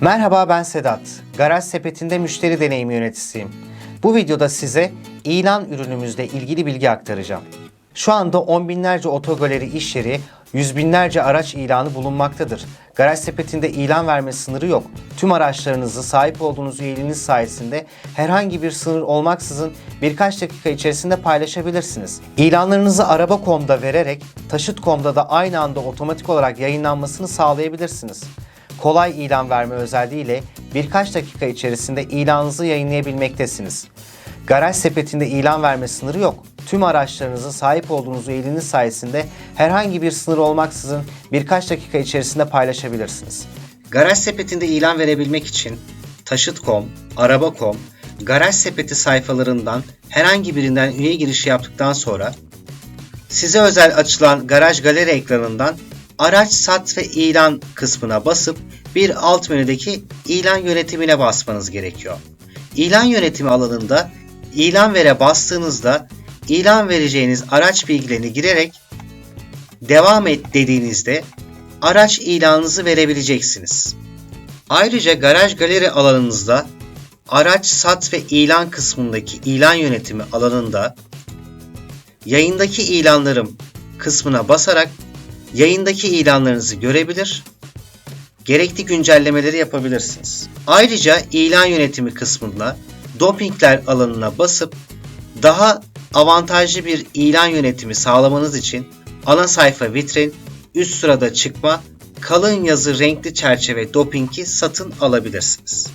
Merhaba ben Sedat. Garaj Sepeti'nde müşteri deneyimi yöneticisiyim. Bu videoda size ilan ürünümüzle ilgili bilgi aktaracağım. Şu anda on binlerce otogaleri iş yeri, yüz binlerce araç ilanı bulunmaktadır. Garaj Sepeti'nde ilan verme sınırı yok. Tüm araçlarınızı sahip olduğunuz üyeliğiniz sayesinde herhangi bir sınır olmaksızın birkaç dakika içerisinde paylaşabilirsiniz. İlanlarınızı araba.com'da vererek taşıt.com'da da aynı anda otomatik olarak yayınlanmasını sağlayabilirsiniz kolay ilan verme özelliğiyle birkaç dakika içerisinde ilanınızı yayınlayabilmektesiniz. Garaj sepetinde ilan verme sınırı yok. Tüm araçlarınızı sahip olduğunuz üyeliğiniz sayesinde herhangi bir sınır olmaksızın birkaç dakika içerisinde paylaşabilirsiniz. Garaj sepetinde ilan verebilmek için taşıt.com, araba.com, garaj sepeti sayfalarından herhangi birinden üye girişi yaptıktan sonra Size özel açılan garaj galeri ekranından araç sat ve ilan kısmına basıp bir alt menüdeki ilan yönetimine basmanız gerekiyor. İlan yönetimi alanında ilan vere bastığınızda ilan vereceğiniz araç bilgilerini girerek devam et dediğinizde araç ilanınızı verebileceksiniz. Ayrıca garaj galeri alanınızda araç sat ve ilan kısmındaki ilan yönetimi alanında yayındaki ilanlarım kısmına basarak yayındaki ilanlarınızı görebilir, gerekli güncellemeleri yapabilirsiniz. Ayrıca ilan yönetimi kısmında dopingler alanına basıp daha avantajlı bir ilan yönetimi sağlamanız için ana sayfa vitrin, üst sırada çıkma, kalın yazı renkli çerçeve dopingi satın alabilirsiniz.